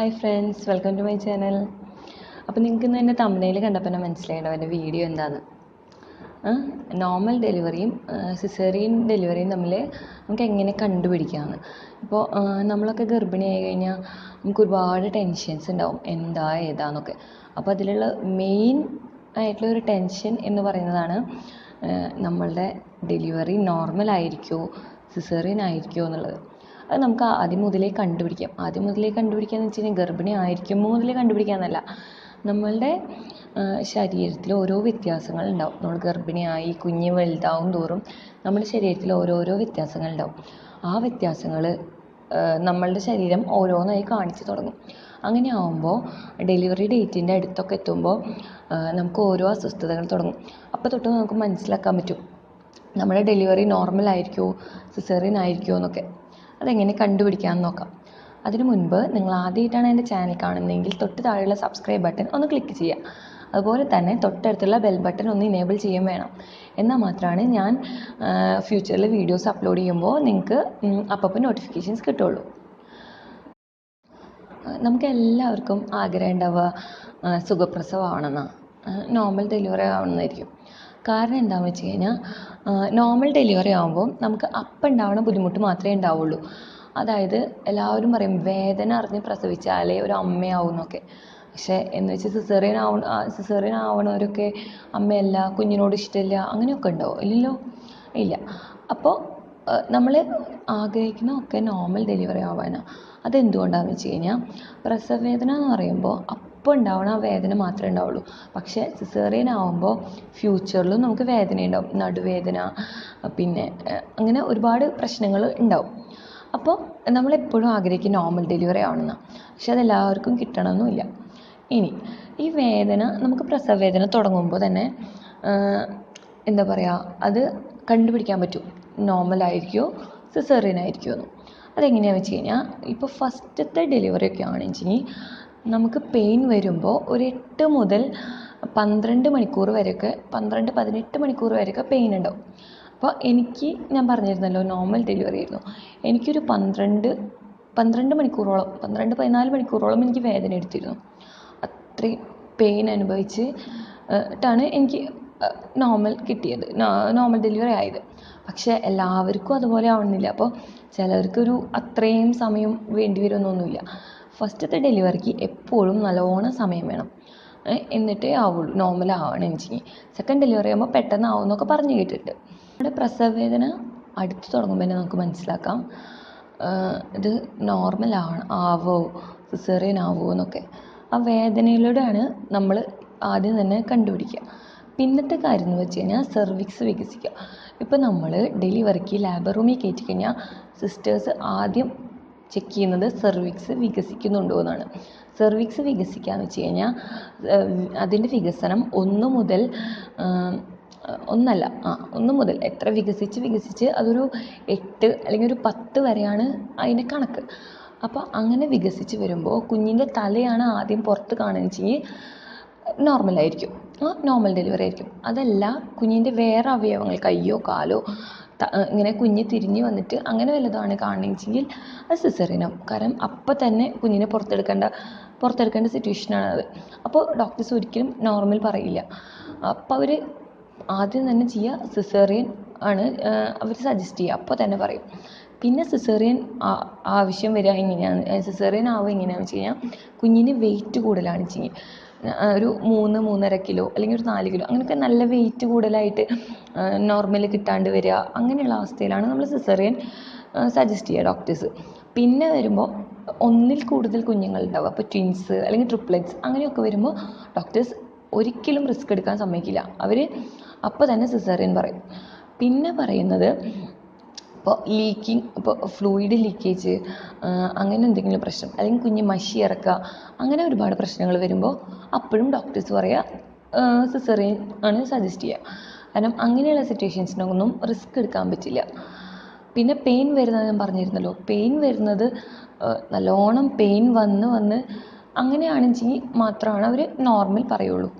Hi friends welcome to my channel അപ്പോൾ നിങ്ങൾക്ക് ഇന്ന് എന്റെ തമ്മനയിൽ കണ്ടപ്പോൾ തന്നെ മനസ്സിലായിട്ടോ എന്റെ വീഡിയോ എന്താന്ന്. നോർമൽ ഡെലിവറിയും സിസേറിയൻ ഡെലിവറിയും തമ്മിൽ നമുക്ക് എങ്ങനെ കണ്ടുപിടിക്കാമെന്ന് ഇപ്പോൾ നമ്മളൊക്കെ ഗർഭിണിയായി കഴിഞ്ഞാൽ നമുക്ക് ഒരുപാട് ടെൻഷൻസ് ഉണ്ടാവും. എന്താ ഏതാന്നൊക്കെ. അപ്പോൾ അതിലുള്ള മെയിൻ ആയിട്ടുള്ള ഒരു ടെൻഷൻ എന്ന് പറയുന്നതാണ് നമ്മളുടെ ഡെലിവറി നോർമൽ ആയിരിക്കുമോ സിസേറിയൻ ആയിരിക്കുമോ എന്നുള്ളത്. അത് നമുക്ക് ആദ്യം മുതലേ കണ്ടുപിടിക്കാം. ആദ്യം മുതലേ കണ്ടുപിടിക്കാന്ന് വെച്ച് കഴിഞ്ഞാൽ ഗർഭിണി ആയിരിക്കുമ്പോൾ മുതലേ കണ്ടുപിടിക്കാമെന്നല്ല നമ്മളുടെ ശരീരത്തിൽ ഓരോ വ്യത്യാസങ്ങൾ ഉണ്ടാവും. നമ്മൾ ഗർഭിണിയായി കുഞ്ഞ് വലുതാവും തോറും നമ്മുടെ ശരീരത്തിൽ ഓരോരോ വ്യത്യാസങ്ങൾ ഉണ്ടാവും. ആ വ്യത്യാസങ്ങൾ നമ്മളുടെ ശരീരം ഓരോന്നായി കാണിച്ചു തുടങ്ങും. അങ്ങനെ ആവുമ്പോൾ ഡെലിവറി ഡേറ്റിന്റെ അടുത്തൊക്കെ എത്തുമ്പോൾ നമുക്ക് ഓരോ അസ്വസ്ഥതകൾ തുടങ്ങും. അപ്പോൾ തൊട്ട് നമുക്ക് മനസ്സിലാക്കാൻ പറ്റും. നമ്മുടെ ഡെലിവറി നോർമൽ ആയിരിക്കുമോ സിസേറിയൻ ആയിരിക്കുമോ എന്നൊക്കെ. അതെങ്ങനെ കണ്ടുപിടിക്കാമെന്ന് നോക്കാം. അതിനു മുൻപ് നിങ്ങൾ ആദ്യമായിട്ടാണ് എന്റെ ചാനൽ കാണുന്നതെങ്കിൽ തൊട്ട് താഴെയുള്ള സബ്സ്ക്രൈബ് ബട്ടൺ ഒന്ന് ക്ലിക്ക് ചെയ്യുക. അതുപോലെ തന്നെ തൊട്ടടുത്തുള്ള ബെൽ ബട്ടൺ ഒന്ന് ഇനേബിൾ ചെയ്യുകയും വേണം. എന്നാൽ മാത്രമാണ് ഞാൻ ഫ്യൂച്ചറിൽ വീഡിയോസ് അപ്ലോഡ് ചെയ്യുമ്പോൾ നിങ്ങൾക്ക് അപ്പം നോട്ടിഫിക്കേഷൻസ് കിട്ടുള്ളൂ നമുക്ക് എല്ലാവർക്കും ആഗ്രഹം ഉണ്ടാവുക സുഖപ്രസവമാണെന്നാണ് നോർമൽ ഡെലിവറി ആവണമെന്നായിരിക്കും. കാരണം എന്താണെന്ന് വെച്ച് കഴിഞ്ഞാൽ നോർമൽ ഡെലിവറി ആകുമ്പോൾ നമുക്ക് അപ്പ് ഉണ്ടാവുന്ന ബുദ്ധിമുട്ട് മാത്രമേ ഉണ്ടാവുള്ളൂ. അതായത് എല്ലാവരും പറയും വേദന അറിഞ്ഞ് പ്രസവിച്ചാലേ ഒരു അമ്മയാവും എന്നൊക്കെ. പക്ഷേ എന്ന് വെച്ച് സിസേറിയൻ ആവണ സിസേറിയൻ ആവണവരൊക്കെ അമ്മയല്ല കുഞ്ഞിനോട് ഇഷ്ടമില്ല അങ്ങനെയൊക്കെ ഉണ്ടോ ഇല്ലല്ലോ? ഇല്ല. അപ്പോൾ നമ്മൾ ആഗ്രഹിക്കുന്ന ഒക്കെ നോർമൽ ഡെലിവറി ആവാനാണ് അതെന്തുകൊണ്ടാണെന്ന് വെച്ച് കഴിഞ്ഞാൽ പ്രസവവേദന എന്ന് പറയുമ്പോൾ അപ്പോൾ ഉണ്ടാവണ വേദന മാത്രമേ ഉണ്ടാവുള്ളൂ. പക്ഷേ സിസേറിയൻ ആവുമ്പോൾ ഫ്യൂച്ചറിലും നമുക്ക് വേദന ഉണ്ടാവും നടുവേദന പിന്നെ അങ്ങനെ ഒരുപാട് പ്രശ്നങ്ങൾ ഉണ്ടാവും. അപ്പോൾ നമ്മളെപ്പോഴും ആഗ്രഹിക്കും നോർമൽ ഡെലിവറി ആവണമെന്നാണ് പക്ഷെ അതെല്ലാവർക്കും കിട്ടണമെന്നില്ല. ഇനി ഈ വേദന നമുക്ക് പ്രസവ വേദന തുടങ്ങുമ്പോൾ തന്നെ എന്താ പറയുക അത് കണ്ടുപിടിക്കാൻ പറ്റും. നോർമൽ ആയിരിക്കുമോ സിസേറിയൻ ആയിരിക്കുമോ എന്ന്. അതെങ്ങനെയാണെന്ന് വെച്ച് കഴിഞ്ഞാൽ ഇപ്പോൾ ഫസ്റ്റത്തെ ഡെലിവറി ഒക്കെ ആണെന്നുവെച്ചെങ്കിൽ നമുക്ക് പെയിൻ വരുമ്പോൾ ഒരു എട്ട് മുതൽ പന്ത്രണ്ട് മണിക്കൂർ വരെയൊക്കെ പന്ത്രണ്ട് പതിനെട്ട് മണിക്കൂർ വരെയൊക്കെ പെയിൻ ഉണ്ടാവും. അപ്പോൾ എനിക്ക് ഞാൻ പറഞ്ഞിരുന്നല്ലോ നോർമൽ ഡെലിവറി ആയിരുന്നു. എനിക്കൊരു പന്ത്രണ്ട് പന്ത്രണ്ട് മണിക്കൂറോളം പന്ത്രണ്ട് പതിനാല് മണിക്കൂറോളം എനിക്ക് വേദന എടുത്തിരുന്നു. അത്രയും പെയിൻ അനുഭവിച്ച് ട്ടാണ് എനിക്ക് നോർമൽ കിട്ടിയത് നോർമൽ ഡെലിവറി ആയത്. പക്ഷേ എല്ലാവർക്കും അതുപോലെ ആവണമെന്നില്ല. അപ്പോൾ ചിലർക്കൊരു അത്രയും സമയം വേണ്ടി വരുമെന്നൊന്നുമില്ല. ഫസ്റ്റത്തെ ഡെലിവറിക്ക് എപ്പോഴും നല്ലോണം സമയം വേണം. എന്നിട്ടേ ആവുള്ളൂ. നോർമൽ ആവണമെന്ന് വെച്ചെങ്കിൽ സെക്കൻഡ് ഡെലിവറി ആകുമ്പോൾ പെട്ടെന്ന് ആവുമെന്നൊക്കെ പറഞ്ഞു കേട്ടിട്ടുണ്ട്. നമ്മുടെ പ്രസവവേദന അടുത്ത് തുടങ്ങുമ്പോൾ തന്നെ നമുക്ക് മനസ്സിലാക്കാം. ഇത് നോർമൽ ആവോ സിസേറിയൻ ആവോ എന്നൊക്കെ. ആ വേദനയിലൂടെയാണ് നമ്മൾ ആദ്യം തന്നെ കണ്ടുപിടിക്കുക. പിന്നത്തെ കാര്യം എന്ന് വെച്ച് കഴിഞ്ഞാൽ സെർവിക്സ് വികസിക്കുക. ഇപ്പോൾ നമ്മൾ ഡെലിവറിക്ക് ലാബ് റൂമിൽ കയറ്റി കഴിഞ്ഞാൽ സിസ്റ്റേഴ്സ് ആദ്യം ചെക്ക് ചെയ്യുന്നത് സെർവിക്സ് വികസിക്കുന്നുണ്ടോ എന്നാണ്. സെർവിക്സ് വികസിക്കാന്ന് വെച്ച് കഴിഞ്ഞാൽ അതിന്റെ വികസനം ഒന്ന് മുതൽ ഒന്നല്ല ആ ഒന്ന് മുതൽ എത്ര വികസിച്ച് വികസിച്ച് അതൊരു എട്ട് അല്ലെങ്കിൽ ഒരു പത്ത് വരെയാണ് അതിന്റെ കണക്ക്. അപ്പോൾ അങ്ങനെ വികസിച്ച് വരുമ്പോൾ കുഞ്ഞിന്റെ തലയാണ് ആദ്യം പുറത്ത് കാണുകയെന്ന് വെച്ചെങ്കിൽ നോർമലായിരിക്കും നോർമൽ ഡെലിവറി ആയിരിക്കും. അതല്ല കുഞ്ഞിന്റെ വേറെ അവയവങ്ങൾ കയ്യോ കാലോ ഇങ്ങനെ കുഞ്ഞ് തിരിഞ്ഞ് വന്നിട്ട് അങ്ങനെ വല്ലതുമാണ് കാണണമെങ്കിൽ അത് സിസേറിയനാവും. കാരണം അപ്പം തന്നെ കുഞ്ഞിനെ പുറത്തെടുക്കേണ്ട പുറത്തെടുക്കേണ്ട സിറ്റുവേഷനാണത് അപ്പോൾ ഡോക്ടേഴ്സ് ഒരിക്കലും നോർമൽ പറയില്ല. അപ്പോൾ അവർ ആദ്യം തന്നെ ചെയ്യുക സിസേറിയൻ ആണ് അവർ സജസ്റ്റ് ചെയ്യുക അപ്പോൾ തന്നെ പറയും. പിന്നെ സിസേറിയൻ ആവശ്യം വരിക എങ്ങനെയാണ് സിസേറിയൻ ആവുക എങ്ങനെയാണെന്ന് വെച്ച് കഴിഞ്ഞാൽ കുഞ്ഞിന് വെയിറ്റ് കൂടുതലാണ് വെച്ചെങ്കിൽ ഒരു മൂന്ന് മൂന്നര കിലോ അല്ലെങ്കിൽ ഒരു നാല് കിലോ അങ്ങനെയൊക്കെ നല്ല വെയിറ്റ് കൂടുതലായിട്ട് നോർമൽ കിട്ടാണ്ട് വരിക അങ്ങനെയുള്ള അവസ്ഥയിലാണ് നമ്മൾ സിസേറിയൻ സജസ്റ്റ് ചെയ്യുക ഡോക്ടേഴ്സ് പിന്നെ വരുമ്പോൾ ഒന്നിൽ കൂടുതൽ കുഞ്ഞുങ്ങൾ ഉണ്ടാവും അപ്പോൾ ട്വിൻസ് അല്ലെങ്കിൽ ട്രിപ്ലെറ്റ്സ് അങ്ങനെയൊക്കെ വരുമ്പോൾ ഡോക്ടേഴ്സ് ഒരിക്കലും റിസ്ക് എടുക്കാൻ സമ്മതിക്കില്ല. അവർ അപ്പോൾ തന്നെ സിസേറിയൻ പറയും. പിന്നെ പറയുന്നത് ഇപ്പോൾ ലീക്കിങ് ഇപ്പോൾ ഫ്ലൂയിഡ് ലീക്കേജ് അങ്ങനെ എന്തെങ്കിലും പ്രശ്നം അല്ലെങ്കിൽ കുഞ്ഞ് മഷി ഇറക്കുക അങ്ങനെ ഒരുപാട് പ്രശ്നങ്ങൾ വരുമ്പോൾ അപ്പോഴും ഡോക്ടേഴ്സ് പറയുക സിസേറിയൻ ആണ് സജസ്റ്റ് ചെയ്യുക. കാരണം അങ്ങനെയുള്ള സിറ്റുവേഷൻസിനൊന്നും റിസ്ക് എടുക്കാൻ പറ്റില്ല. പിന്നെ പെയിൻ വരുന്നത് ഞാൻ പറഞ്ഞിരുന്നല്ലോ. പെയിൻ വരുന്നത് നല്ലോണം പെയിൻ വന്ന് വന്ന് അങ്ങനെയാണെങ്കിൽ മാത്രമാണ് അവർ നോർമൽ പറയുള്ളൂ.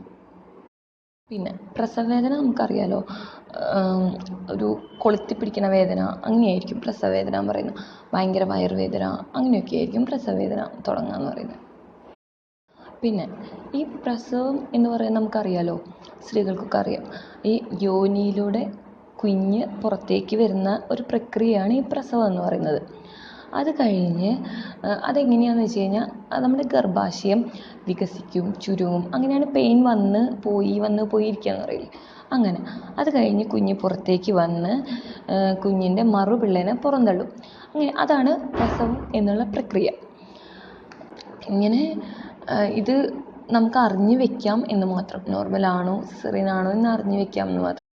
പിന്നെ പ്രസവ വേദന നമുക്കറിയാലോ. ഒരു കൊളുത്തി പിടിക്കുന്ന വേദന അങ്ങനെയായിരിക്കും പ്രസവ വേദന എന്ന് പറയുന്നത്. ഭയങ്കര വയറുവേദന അങ്ങനെയൊക്കെ ആയിരിക്കും പ്രസവ വേദന തുടങ്ങുക എന്ന് പറയുന്നത്. പിന്നെ ഈ പ്രസവം എന്ന് പറയുന്നത് നമുക്കറിയാലോ. സ്ത്രീകൾക്കൊക്കെ അറിയാം. ഈ യോനിയിലൂടെ കുഞ്ഞ് പുറത്തേക്ക് വരുന്ന ഒരു പ്രക്രിയയാണ് ഈ പ്രസവം എന്ന് പറയുന്നത്. അത് കഴിഞ്ഞ് അതെങ്ങനെയാണെന്ന് വെച്ച് കഴിഞ്ഞാൽ നമ്മുടെ ഗർഭാശയം വികസിക്കും ചുരുങ്ങും. അങ്ങനെയാണ് പെയിൻ വന്ന് പോയി വന്ന് പോയി ഇരിക്കുക എന്ന് പറയില്ലേ അങ്ങനെ അത് കഴിഞ്ഞ് കുഞ്ഞ് പുറത്തേക്ക് വന്ന് കുഞ്ഞിന്റെ മറുപിള്ളേനെ പുറന്തള്ളും. അങ്ങനെ അതാണ് പ്രസവം എന്നുള്ള പ്രക്രിയ. ഇങ്ങനെ ഇത് നമുക്ക് അറിഞ്ഞ് വെക്കാം എന്ന് മാത്രം. നോർമലാണോ സിസേറിയൻ ആണോ എന്ന് അറിഞ്ഞ് വെക്കാം എന്ന് മാത്രം.